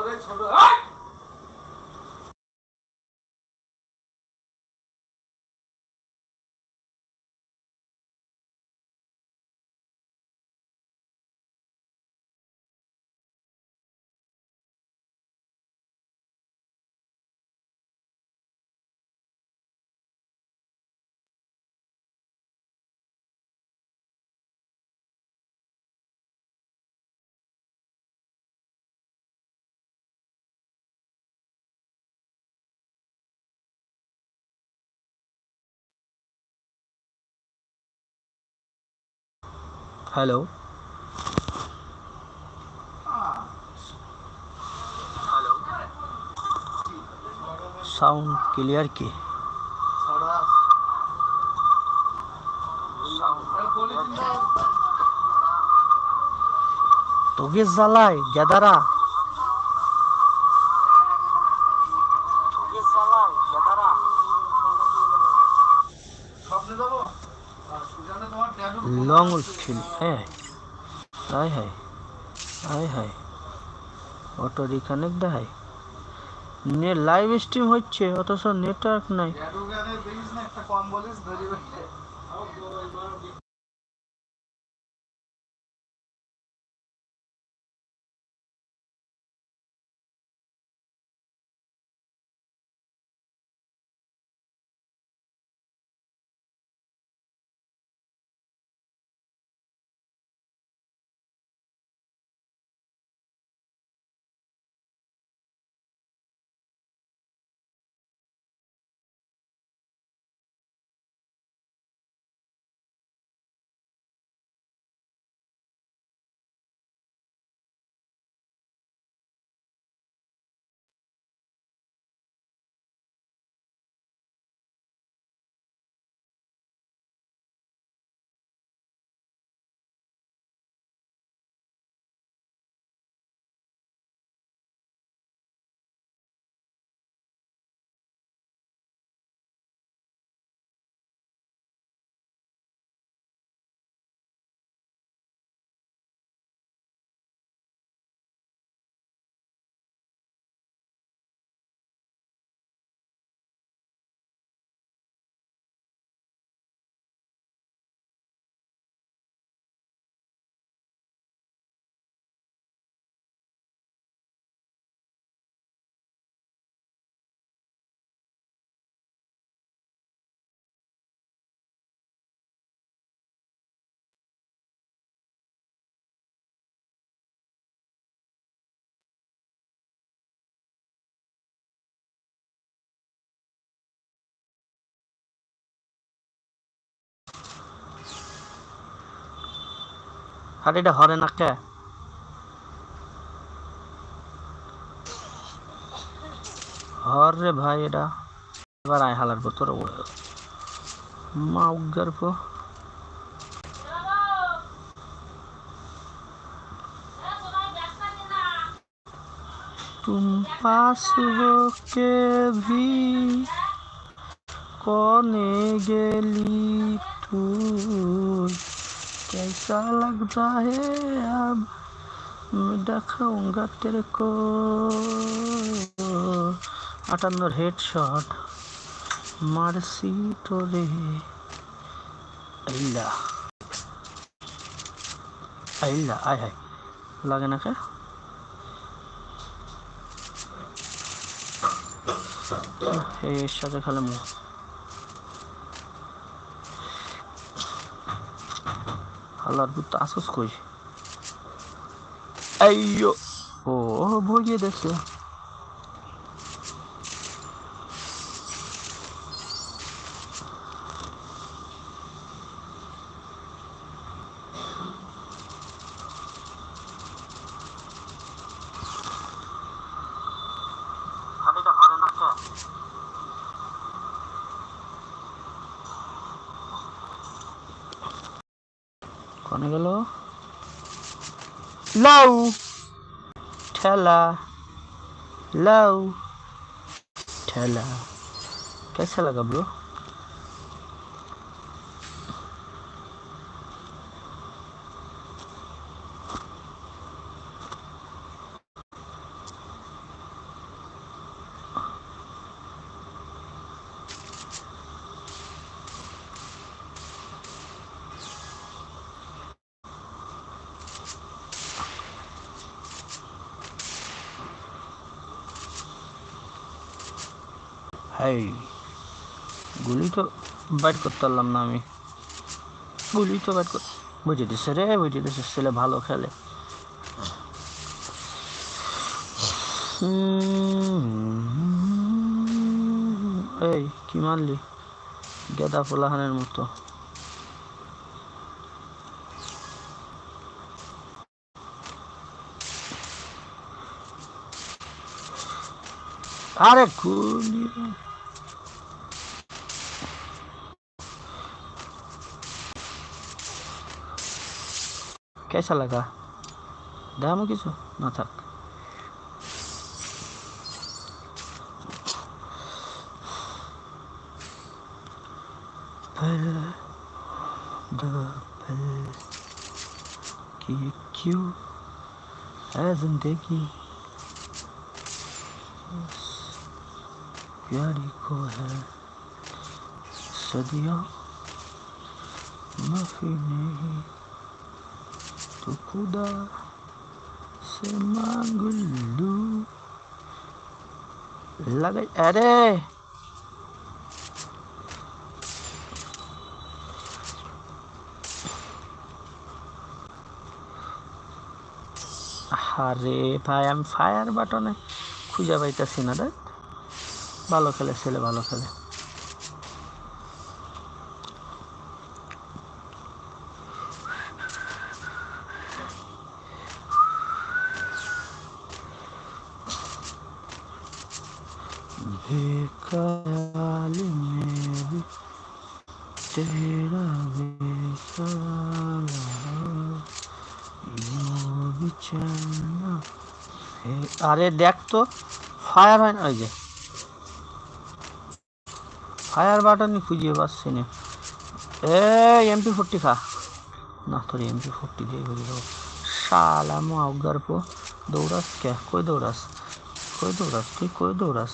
我在，哎。हेलो। Sound clear की? तो जलाई जलाए जदरा। লং উঠছিল হ্যাঁ। হায় হায় হায় হায়। অটো রিকানেক্ট দেখায় নে লাইভ স্ট্রিম হচ্ছে, অথচ নেটওয়ার্ক নাই। আর এটা হরে না কে হর রে ভাই এটা এবার আয় হালার পর তোর মা উগার পর तुम पास हो के भी कोने गेली तू कैसा लगता है अब मैं दिखाऊंगा तेरे को আটান্নর হেডশট মারসি তোরে আইলা আইলা আয় হায় লাগে না কে এর সাথে খেলে মু হালার বুত আসুস কই আইয়ো ও ভরিয়ে দেখছে low. Teller low. Teller kayak salah gak bro হাই গুলি তো বাইট করতে পারলাম না আমি। গুলি তো বাইট কর বুঝে দিচ্ছে রে, বুঝে দিচ্ছে ছেলে ভালো খেলে। এই, কি মারলি? গেদা পোলাহানের মতো। আরে গুলি कैसा लगा? दाम किसो ना था। पल द पल की क्यों है ज़िंदगी? प्यारी को है सदियों, माफ़ी नहीं। तो खुदा से मांग लू लगे अरे আরে ভাই আমি ফায়ার বাটনে খুঁজে পাইতেছি না দেখ ভালো খেলে ছেলে ভালো খেলে बेकाल में भी तेरा बेकाल यूं बिछाना है আরে দেখ তো ফায়ার হয় না ওই যে ফায়ার বাটনই খুঁজে পাচ্ছি না এই এমপি ফোরটি খা না তোর এমপি ফোরটি দিয়ে ঘুরে দেবো শালা মাউগার পো দৌড়াস কে কই দৌড়াস কই দৌড়াস তুই কই দৌড়াস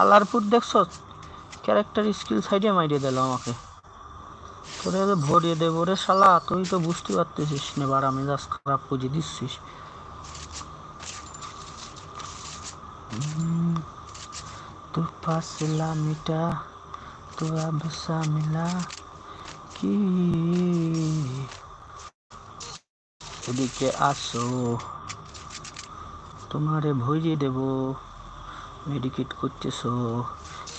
হালারপুর দেখছ? ক্যারেক্টার স্কিল সাইডে মাইরিয়ে দিল আমাকে। তোরে ভরিয়ে দেবো রে শালা, তুই তো বুঝতে পারতেছিস না বার আমি জাস্ট খারাপ পুজো দিচ্ছিস। তোর পাস লা মিটা তো আব সা মিলা, কি? এদিকে আসো। তোমারে ভরিয়ে দেবো। মেডিকেট করতেছো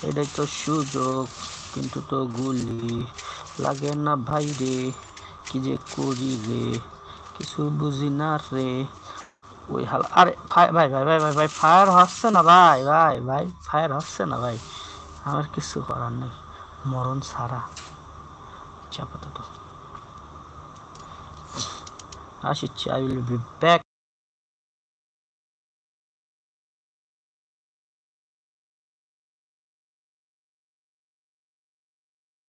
এটাই তো সুযোগ, কিন্তু তো গুলি লাগে না ভাই রে, কি যে করি রে? কিছু বুঝি না রে। ওই হাল, আরে ভাই ভাই ভাই ভাই ভাই ভাই ফায়ার হচ্ছে না ভাই ভাই ভাই ফায়ার হচ্ছে না ভাই। আমার কিছু করার নেই, মরণ ছাড়া। আপাতত। আসিচ্ছি আই উইল বি ব্যাক